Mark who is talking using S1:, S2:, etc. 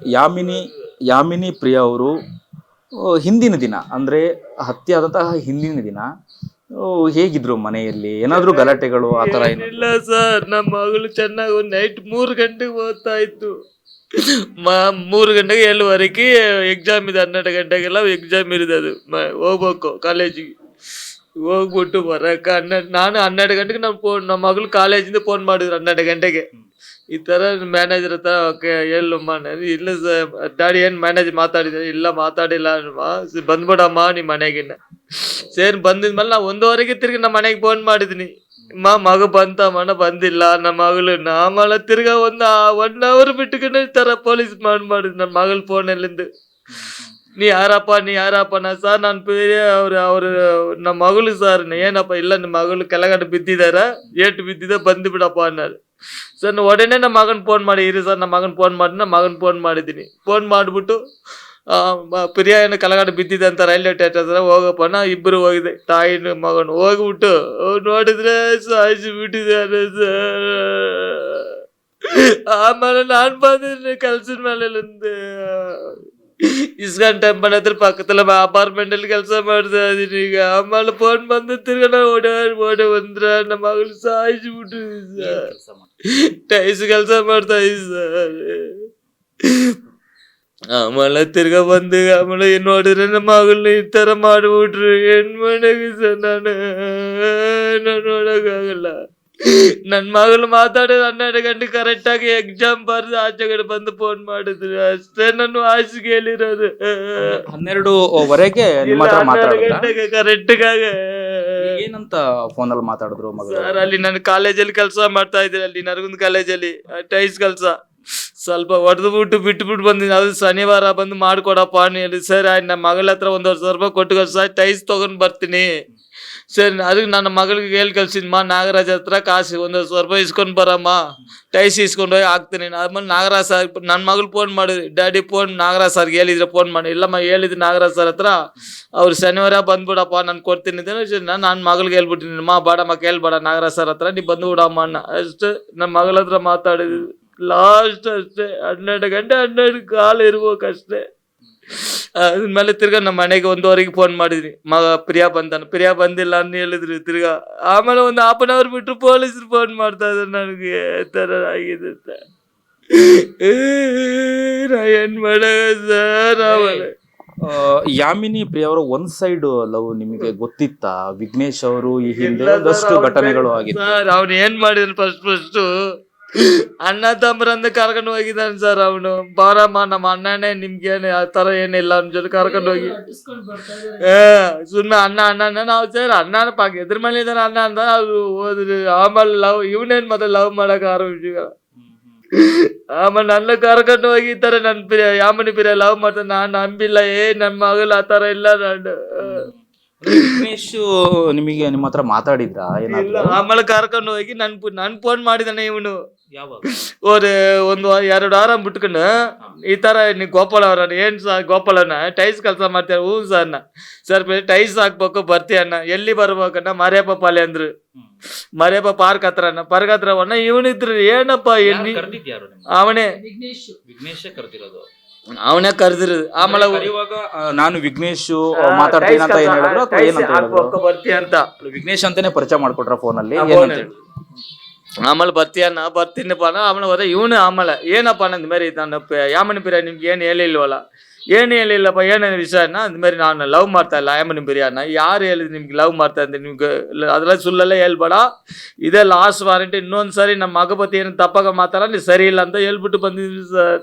S1: ಯಾಮಿನಿ ಯಾಮಿನಿ ಪ್ರಿಯ ಅವರು ಹಿಂದಿನ ದಿನ, ಅಂದ್ರೆ ಹತ್ಯೆ ಆದಂತಹ ಹಿಂದಿನ ದಿನ ಹೇಗಿದ್ರು ಮನೆಯಲ್ಲಿ? ಏನಾದರೂ ಗಲಾಟೆಗಳು ಆ ಥರ
S2: ಇಲ್ಲ ಸರ್ ನಮ್ಮ ಮಗಳು ಚೆನ್ನಾಗಿ ನೈಟ್ ಮೂರು ಗಂಟೆಗೆ ಓದ್ತಾ ಇತ್ತು. ಮ, ಮೂರು ಗಂಟೆಗೆ ಏಳುವರೆಗೆ ಎಕ್ಸಾಮ್ ಇದೆ, ಹನ್ನೆರಡು ಗಂಟೆಗೆಲ್ಲ ಎಕ್ಸಾಮ್ ಇರೋದು ಅದು ಹೋಗ್ಬೇಕು ಕಾಲೇಜಿಗೆ ಹೋಗ್ಬಿಟ್ಟು ಬರಕ್ಕೆ ಹನ್ನೆರಡು, ನಾನು ಹನ್ನೆರಡು ಗಂಟೆಗೆ ನಮ್ಮ ಫೋನ್ ನಮ್ಮ ಮಗಳು ಕಾಲೇಜಿಂದ ಫೋನ್ ಮಾಡಿದ್ರು, ಹನ್ನೆರಡು ಗಂಟೆಗೆ. ಈ ತರ ಮ್ಯಾನೇಜರ್ ಹತ್ರ ಹೇಳಮ್ಮ ಇಲ್ಲ ಡ್ಯಾಡಿ ಏನು ಮ್ಯಾನೇಜ್ ಮಾತಾಡಿದ್ರೆ ಇಲ್ಲ, ಮಾತಾಡಿಲ್ಲ ಬಂದ್ಬಿಡಮ್ಮ ನಿಮ್ಮ ಮನೆಗೆ. ಸೇರಿ, ಬಂದಿದ್ಮೇಲೆ ನಾ ಒಂದೂವರೆಗೆ ತಿರ್ಗಿ ನಮ್ಮ ಮನೆಗೆ ಫೋನ್ ಮಾಡಿದಿನಿ. ಮಾ ಮಗ ಬಂತ, ಮನ ಬಂದಿಲ್ಲ ನಮ್ಮ ಮಗಳು ನಾಮಲ ತಿರ್ಗ ಒಂದು ಒನ್ ಅವರ್ ಬಿಟ್ಟುಕೊಂಡು ತರ ಪೊಲೀಸ್ ಮಾಡಿ ಮಾಡಿದ್ ನನ್ನ ಮಗಳ ಫೋನಲ್ಲಿಂದ ನೀ ಯಾರಪ್ಪ ನೀ ಯಾರಪ್ಪ, ನಾ ಸರ್, ನಾನು ಪೇರೆ ಅವ್ರು, ಅವರು ನಮ್ಮ ಮಗಳು ಸರ್ ಏನಪ್ಪ, ಇಲ್ಲ ನಿಮ್ಮ ಮಗಳು ಕೆಳಗಡೆ ಬಿದ್ದಿದಾರ? ಏಟು ಬಿದ್ದಿದೆ, ಬಂದು ಬಿಡಪ್ಪ ಅನ್ನೋದು ಸರ್, ನಾ ಒಡನೆ ನಮ್ಮ ಮಗನ ಫೋನ್ ಮಾಡಿ, ಇರಿ ಸರ್ ನಮ್ಮ ಮಗನ ಫೋನ್ ಮಾಡಿ ನಮ್ಮ ಮಗನ ಫೋನ್ ಮಾಡಿದ್ದೀನಿ. ಫೋನ್ ಮಾಡಿಬಿಟ್ಟು ಪ್ರಿಯಾ ಕೆಳಗಡೆ ಬಿದ್ದಿದೆ ಅಂತ ರೈಲ್ವೆ ಹತ್ರ ಹೋಗಪ್ಪ, ನಾ ಇಬ್ಬರು ಹೋಗಿದೆ. ತಾಯಿನ ಮಗನು ಹೋಗ್ಬಿಟ್ಟು ನೋಡಿದ್ರೆ ಸಾಯಿಸಿ ಬಿಟ್ಟಿದ್ದಾರೆ ಸರ್. ಆಮೇಲೆ ನಾನು ಬಂದಿದ್ದೀನಿ ಕೆಲ್ಸದ ಮೇಲೆ ಇಸ್ಕಾನ್ ಟೆಂಪಲ್ ಹತ್ರ ಪಕ್ಕದಲ್ಲ ಅಪಾರ್ಟ್ಮೆಂಟ್ ಅಲ್ಲಿ ಕೆಲಸ ಮಾಡ್ತಾ ಇದೀನಿ ಈಗ ಆಮೇಲೆ ಫೋನ್ ಬಂದು ತಿರ್ಗಾ ನಾವು ಓಡ ಓಡ ಬಂದ್ರ ನಮ್ಮ ಮಗಳು ಸಾಯಿಸಿ ಬಿಟ್ಟಿದ್ವಿ ಸರ್ ಟೈಸ್ ಕೆಲಸ ಮಾಡ್ತಾ ಇದ್ವಿ ಸರ್ ಆಮೇಲೆ ತಿರ್ಗಾ ಬಂದು ಆಮೇಲೆ ಏನ್ ನೋಡಿದ್ರೆ ನಮ್ಮ ಮಗಳನ್ನ ಈ ತರ ಮಾಡ್ಬಿಟ್ರು ಏನ್ ಮಾಡಕ್ಕೆ ಸರ್ ನಾನು ನಾನು ನೋಡಕ್ಕಾಗಲ್ಲ ನನ್ ಮಗಳು ಮಾತಾಡೋದು ಹನ್ನೆರಡು ಗಂಟೆ ಕರೆಕ್ಟ್ ಆಗಿ ಎಕ್ಸಾಮ್ ಬರ್ದು ಆಚೆ ಕಡೆ ಬಂದು ಫೋನ್ ಮಾಡಿದ್ರು. ಅಷ್ಟೇ ನನ್ನ ಆಸೆಗೆ ಹೇಳಿರೋದು
S1: ಹನ್ನೆರಡುವರೆಗೆ ನಿಮ್ಮ ಹತ್ರ ಮಾತಾಡಿದ್ರ
S2: ಗಂಟೆಗೆ ಕರೆಕ್ಟ್
S1: ಏನಂತ ಫೋನಲ್ಲಿ ಮಾತಾಡಿದ್ರು ಮಗಳು?
S2: ಸರ್ ಅಲ್ಲಿ ನಾನು ಕಾಲೇಜಲ್ಲಿ ಕೆಲಸ ಮಾಡ್ತಾ ಇದ್ದೆ ಅಲ್ಲಿ ನರಗುಂದ್ ಕಾಲೇಜಲ್ಲಿ ಟೈಸ್ ಕೆಲಸ. ಸ್ವಲ್ಪ ಹೊಡೆದು ಬಿಟ್ಟು ಬಿಟ್ಟು ಬಿಟ್ಟು ಬಂದಿನಿ. ಅದು ಶನಿವಾರ ಬಂದು ಮಾಡ್ಕೊಡಪ್ಪ ಹೇಳಿ. ಸರ್ ಆಯ್ತು ನಮ್ಮ ಮಗಳ ಹತ್ರ ಒಂದೂವರೆ ಸಾವಿರ ರೂಪಾಯಿ ಕೊಟ್ಟು ಸರ್ ಟೈಸ್ ತೊಗೊಂಡು ಬರ್ತೀನಿ. ಸರಿ, ಅದಕ್ಕೆ ನನ್ನ ಮಗಳಿಗೆ ಹೇಳಿ ಕಳ್ಸಿದ್ಮ ನಾಗರಾಜ್ ಹತ್ರ ಕಾಸು, ಒಂದು ಸಾವಿರ ರೂಪಾಯಿ ಇಸ್ಕೊಂಡು ಬರಮ್ಮ, ಟೈಸಿ ಇಸ್ಕೊಂಡು ಹೋಗಿ ಹಾಕ್ತೀನಿ. ಆದ್ಮೇಲೆ ನಾಗರಾಜ್ ಸರ್ ನನ್ನ ಮಗಳು ಫೋನ್ ಮಾಡಿದ್ರಿ. ಡ್ಯಾಡಿ ಫೋನ್ ನಾಗರಾಜ್ ಸರ್ಗೆ ಹೇಳಿದ್ರೆ ಫೋನ್ ಮಾಡಿ. ಇಲ್ಲಮ್ಮ ಹೇಳಿದ್ದು ನಾಗರಾಜ್ ಸರ್ ಹತ್ರ, ಅವ್ರು ಶನಿವಾರ ಬಂದ್ಬಿಡಪ್ಪ, ನಾನು ಕೊಡ್ತೀನಿ ನಾನು ನನ್ನ ಮಗಳಿಗೆ ಹೇಳ್ಬಿಟ್ಟಿನಿ. ಮಾ ಬಾಡಮ್ಮ, ಕೇಳ್ಬೇಡ, ನಾಗರಾಜ್ ಸರ್ ಹತ್ರ ನೀವು ಬಂದು ಬಿಡಮ್ಮ ಅಣ್ಣ ಅಷ್ಟೇ ನಮ್ಮ ಮಗಳ ಹತ್ರ ಮಾತಾಡಿದ್ವಿ ಲಾಸ್ಟ್ ಅಷ್ಟೇ, ಹನ್ನೆರಡು ಗಂಟೆ, ಹನ್ನೆರಡು ಕಾಲು ಇರ್ಬೇಕು ಅದ್ಮೇಲೆ ತಿರ್ಗಾ ನಮ್ಮ ಮನೆಗೆ ಒಂದುವರೆಗೆ ಫೋನ್ ಮಾಡಿದ್ರಿ. ಮಗ ಪ್ರಿಯಾ ಬಂದಾನ. ಪ್ರಿಯಾ ಬಂದಿಲ್ಲ ಅಂತ ಹೇಳಿದ್ರಿ ತಿರ್ಗಾ. ಆಮೇಲೆ ಒಂದು ಹಾಫ್ ಅನ್ ಅವರ್ ಬಿಟ್ಟರು ಪೊಲೀಸರು ಫೋನ್ ಮಾಡ್ತಾ ಇದ್ರು ನನಗೆ. ತರ ಥರ ಆಗಿದೆ ನಾ ಏನ್ ಮಾಡ ಸರ್? ಆಮೇಲೆ
S1: ಯಾಮಿನಿ ಪ್ರಿಯ ಅವರ ಒನ್ ಸೈಡ್ ಲವ್ ನಿಮಗೆ ಗೊತ್ತಿತ್ತಾ? ವಿಘ್ನೇಶ್ ಅವರು ಈ ಹಿಂದೆ ಒಂದಷ್ಟು ಘಟನೆಗಳು ಆಗಿತ್ತು.
S2: ಸರ್ ಅವ್ನು ಏನ್ ಮಾಡಿದ್ರು ಫಸ್ಟ್ ಫಸ್ಟ್ ಅಣ್ಣ ತಮ್ಮರಂದ ಕರ್ಕೊಂಡು ಹೋಗಿದ್ದಾನೆ ಸರ್ ಅವನು. ಬಾರಮ್ಮ, ನಮ್ಮ ಅಣ್ಣನೇ ನಿಮ್ಗೇನು ಆ ತರ ಏನಿಲ್ಲ, ಅವ್ನ ಜೊತೆ ಕರ್ಕೊಂಡು ಹೋಗಿ. ಏ ಸುಮ್ಮನೆ ಅಣ್ಣ ಅಣ್ಣ ಅಣ್ಣ, ನಾವು ಸರ್ ಅಣ್ಣನ ಪಾಕ. ಎದ್ರ ಮನೆ ಇದ್ದಾನೆ ಅಣ್ಣ ಅಂತ ಅದು ಹೋದ್ರಿ ಆಮೇಲೆ ಲವ್ ಇವನೇನ್ ಮತ್ತೆ ಲವ್ ಮಾಡಕ್ ಆರಂಭಿಸಿದ. ಆಮೇಲೆ ನನ್ನ ಕರ್ಕೊಂಡು ಹೋಗಿ ಈ ತರ ನನ್ ಪಿರ ಯಾಮನಿ ಪಿರ ಲವ್ ಮಾಡ್ತಾನೆ. ನಾನು ನಂಬಿಲ್ಲ, ಏ, ನನ್ನ ಮಗಳು ಆ ತರ ಇಲ್ಲ, ನಾನು.
S1: ವಿಘ್ನೇಶ್ ನಿಮಗೆ ನಿಮ್ಮ ಹತ್ರ ಮಾತಾಡಿದ್ರಾ?
S2: ಇಲ್ಲ ಆಮೇಲೆ ಕರ್ಕೊಂಡು ಹೋಗಿ ನನ್ ನನ್ ಫೋನ್ ಮಾಡಿದಾನೆ ಇವನು.
S1: ಯಾವಾಗ?
S2: ಒಂದ್ ಒಂದು ಎರಡು ವಾರ ಬಿಟ್ಕೊಂಡು ಈ ತರ ನೀ ಗೋಪಾಲ ಅವ್ರ ಏನ್ ಸರ್ ಗೋಪಾಲಣ್ಣ ಟೈಸ್ ಕೆಲಸ ಮಾಡ್ತಾರೆ ಹ್ಞೂ ಸರ್ ಅಣ್ಣ. ಸರ್ ಟೈಸ್ ಹಾಕ್ಬೇಕು ಬರ್ತೀಯ ಅಣ್ಣ. ಎಲ್ಲಿ ಬರ್ಬೇಕಣ್ಣ? ಮಾರಿಯಪ್ಪ ಪಾಲೆ ಅಂದ್ರು. ಮಾರಿಯಪ್ಪ ಪಾರ್ಕ್ ಹತ್ರ ಅಣ್ಣ. ಪಾರ್ಕ್ ಹತ್ರ ಅಣ್ಣ ಇವನಿದ್ರು ಏನಪ್ಪ ಎಲ್ಲಿ ಅವನೇ.
S1: ವಿಘ್ನೇಶ್ ಕರೆದಿರೋದು.
S2: ಅವನೇ ಕರೆದಿರೋದು ಆಮೇಲೆ ಅವು-
S1: ಕರೆಯುವಾಗ ಆ, ನಾನು ವಿಘ್ನೇಶ್ ಮಾತಾಡ್ತೀನಿ ಅಂತ ಏನ್ ಹೇಳಿದ್ರು ಅಥವಾ
S2: ಟೈಸ್
S1: ಏನಂತ ಹೇಳಿದ್ರು
S2: ಹಾಕ್ಬೇಕು ಬರ್ತೀಯ ಅಂತ
S1: ವಿಘ್ನೇಶ್ ಅಂತಾನೆ ಪರಿಚಯ ಮಾಡ್ಕೊಟ್ರ ಫೋನಲ್ಲಿ
S2: ಆ,
S1: ಏನಂತ
S2: phone
S1: ಹೇಳಿ
S2: ಆಮೇಲೆ ಬರ್ತೀಯಣ್ಣ ಬರ್ತೀನಪ್ಪ ಅಣ್ಣ ಆಮೇಲೆ ಹೋದ ಇವನು ಆಮೇಲೆ ಏನಪ್ಪ ಅನ್ನೋದ್ ಮೇರಿ ನಾನು ಪ- ಯಾಮನಿ ಬಿರಿಯ ನಿಮ್ಗೆ ಏನು ಹೇಳಿಲ್ವಲ್ಲ ಏನು ಹೇಳಿಲ್ಲಪ್ಪ ಏನೇನು ವಿಷಯನ ಅಂದ್ಮೇಲೆ ನಾನು ಲವ್ ಮಾಡ್ತಾ ಇಲ್ಲ ಯಾಮನಿ ಬಿರಿಯಾನ ಯಾರು ಹೇಳಿದ್ರು ನಿಮ್ಗೆ ಲವ್ ಮಾಡ್ತಾ ಇದ್ದೆ ನಿಮ್ಗೆ ಲ- ಅದೆಲ್ಲ ಸುಳ್ಳೆಲ್ಲ ಹೇಳ್ಬೇಡ ಇದೇ ಲಾಸ್ಟ್ ವಾರಂಟಿ ಇನ್ನೊಂದು ಸರಿ ನಮ್ಮ ಮಗಪತಿ ಏನು ತಪ್ಪಾಗ ಮಾತಾಡ ನೀವು ಸರಿ ಇಲ್ಲ ಅಂತ ಹೇಳ್ಬಿಟ್ಟು ಬಂದಿದ್ವಿ ಸರ್